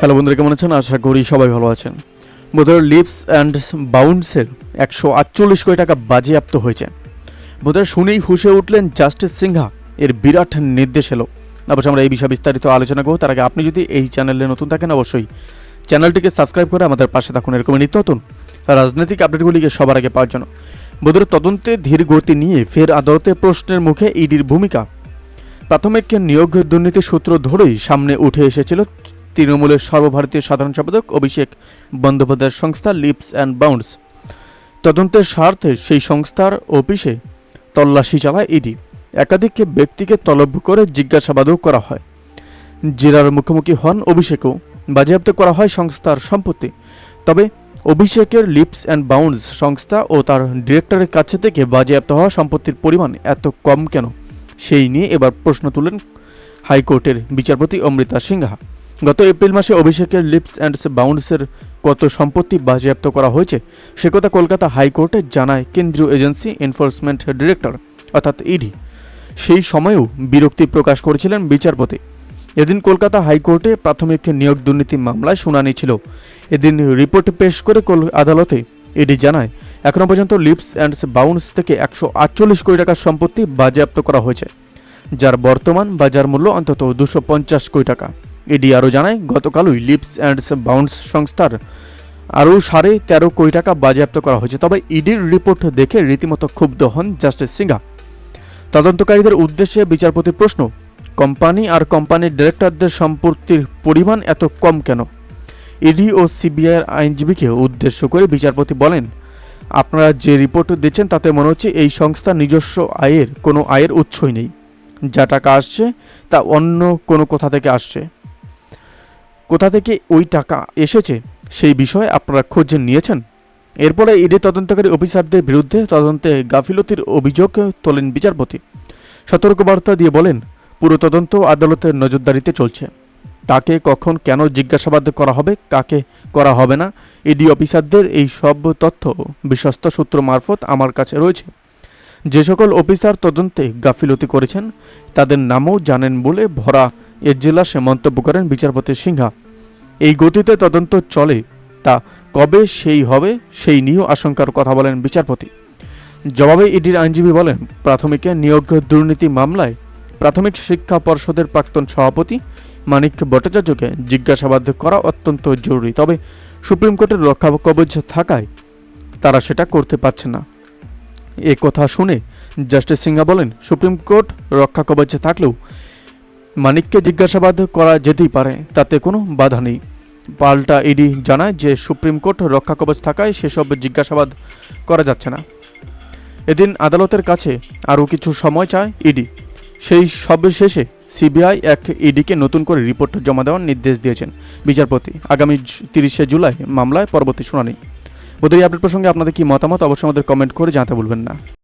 Hello বন্ধুরা, কেমন আছেন? আশা করি সবাই ভালো আছেন। বোধহয় লিপস অ্যান্ড বাউন্সের একশো আটচল্লিশ কোটি টাকা বাজেয়াপ্ত হয়েছে। বোধহয় শুনেই হুশে উঠলেন জাস্টিস সিংহা, এর বিরাট নির্দেশ এলো অবশ্যই আমরা এই বিষয়ে বিস্তারিত আলোচনা করব। তার আগে আপনি যদি এই চ্যানেলে নতুন থাকেন, অবশ্যই চ্যানেলটিকে সাবস্ক্রাইব করে আমাদের পাশে থাকুন। এরকম নিত্য নতুন রাজনৈতিক আপডেটগুলিকে সবার আগে পাওয়ার জন্য। বোধহয় তদন্তে ধীর গতি নিয়ে ফের আদালতে প্রশ্নের মুখে ইডির ভূমিকা। প্রাথমিক নিয়োগ দুর্নীতি সূত্র ধরেই সামনে উঠে এসেছিল তৃণমূলের সর্বভারতীয় সাধারণ সম্পাদক অভিষেক বন্দ্যোপাধ্যায়ের সংস্থা লিপস অ্যান্ড বাউন্ডস। তদন্তের স্বার্থে সেই সংস্থার অফিসে তল্লাশি চালায় ইডি। একাধিক ব্যক্তিকে তলব করে জিজ্ঞাসাবাদও করা হয়। জেরার মুখোমুখি হন অভিষেকও। বাজেয়াপ্ত করা হয় সংস্থার সম্পত্তি। তবে অভিষেকের লিপস অ্যান্ড বাউন্ডস সংস্থা ও তার ডিরেক্টরের কাছে থেকে বাজেয়াপ্ত হওয়া সম্পত্তির পরিমাণ এত কম কেন? সেই নিয়ে এবার প্রশ্ন তুলেন হাইকোর্টের বিচারপতি অমৃতা সিংহা। গত এপ্রিল মাসে অভিষেকের লিপস অ্যান্ড বাউন্ডসের কত সম্পত্তি বাজেয়াপ্ত করা হয়েছে, সে কথা কলকাতা হাইকোর্টে জানায় কেন্দ্রীয় এজেন্সি এনফোর্সমেন্ট ডিরেক্টর, অর্থাৎ ইডি সেই সময়েও বিরক্তি প্রকাশ করেছিলেন বিচারপতি। এদিন কলকাতা হাইকোর্টে প্রাথমিক নিয়োগ দুর্নীতি মামলায় শুনানি ছিল। এদিন রিপোর্ট পেশ করে আদালতে ইডি জানায়, এখনও পর্যন্ত লিপস অ্যান্ড বাউন্স থেকে একশো আটচল্লিশ কোটি টাকার সম্পত্তি বাজেয়াপ্ত করা হয়েছে, যার বর্তমান বাজার মূল্য অন্তত দুশো পঞ্চাশ কোটি টাকা। ইডি আরও জানায় গতকালই লিপস অ্যান্ড বাউন্স সংস্থার আরও সাড়ে তেরো কোটি টাকা বাজেয়াপ্ত করা হয়েছে। তবে ইডির রিপোর্ট দেখে রীতিমতো ক্ষুব্ধ হন জাস্টিস সিংহা। তদন্তকারীদের উদ্দেশ্যে বিচারপতি প্রশ্ন, কোম্পানি আর কোম্পানির ডিরেক্টরদের সম্পত্তির পরিমাণ এত কম কেন? ইডি ও সিবিআইয়ের আইনজীবীকে উদ্দেশ্য করে বিচারপতি বলেন, আপনারা যে রিপোর্ট দিচ্ছেন তাতে মনে হচ্ছে এই সংস্থা নিজস্ব আয়ের কোনো আয়ের উৎসই নেই। যা টাকা আসছে তা অন্য কোনো কোথা থেকে আসছে? কোথা থেকে ওই টাকা এসেছে সেই বিষয়ে আপনারা খোঁজ নিয়েছেন? এরপরে ইডি তদন্তকারী অফিসারদের বিরুদ্ধে তদন্তে গাফিলতির অভিযোগ তোলেন বিচারপতি। সতর্কবার্তা দিয়ে বলেন, পুরো তদন্ত আদালতের নজরদারিতে চলছে। তাকে কখন কেন জিজ্ঞাসাবাদ করা হবে, কাকে করা হবে না, ইডি অফিসারদের এই সব তথ্য বিশ্বস্ত সূত্র মারফত আমার কাছে রয়েছে। যে সকল অফিসার তদন্তে গাফিলতি করেছেন, তাদের নামও জানেন বলে ভরা এজেলাসে মন্তব্য করেন বিচারপতি সিংহা। এই গতিতে তদন্ত চলে, তা কবে সেই হবে, সেই নিয়েও আশঙ্কার কথা বলেন বিচারপতি। জবাবে ইডির আইনজীবী বলেন, প্রাথমিকে নিয়োগ দুর্নীতি মামলায় প্রাথমিক শিক্ষা পর্ষদের প্রাক্তন সভাপতি মানিক ভট্টাচার্যকে জিজ্ঞাসাবাদ করা অত্যন্ত জরুরি, তবে সুপ্রিম কোর্টের রক্ষা কবচ থাকায় তারা সেটা করতে পারছে না। এ কথা শুনে জাস্টিস সিংহা বলেন, সুপ্রিম কোর্ট রক্ষা কবচে থাকলেও মানিককে জিজ্ঞাসাবাদ করা যেতেই পারে, তাতে কোনো বাধা নেই। পাল্টা ইডি জানায় যে সুপ্রিম কোর্ট রক্ষা কবচ থাকায় সেসব জিজ্ঞাসাবাদ করা যাচ্ছে না। এদিন আদালতের কাছে আরও কিছু সময় চায় ইডি। সেই সব শেষে সিবিআই এক ইডিকে নতুন করে রিপোর্ট জমা দেওয়ার নির্দেশ দিয়েছেন। বিচারপতি, আগামী তিরিশে জুলাই মামলায় পরবর্তী শুনানি। বোধহয় আপডেট প্রসঙ্গে আপনাদের কি মতামত অবশ্যই আমাদের কমেন্ট করে জানাতে ভুলবেন না।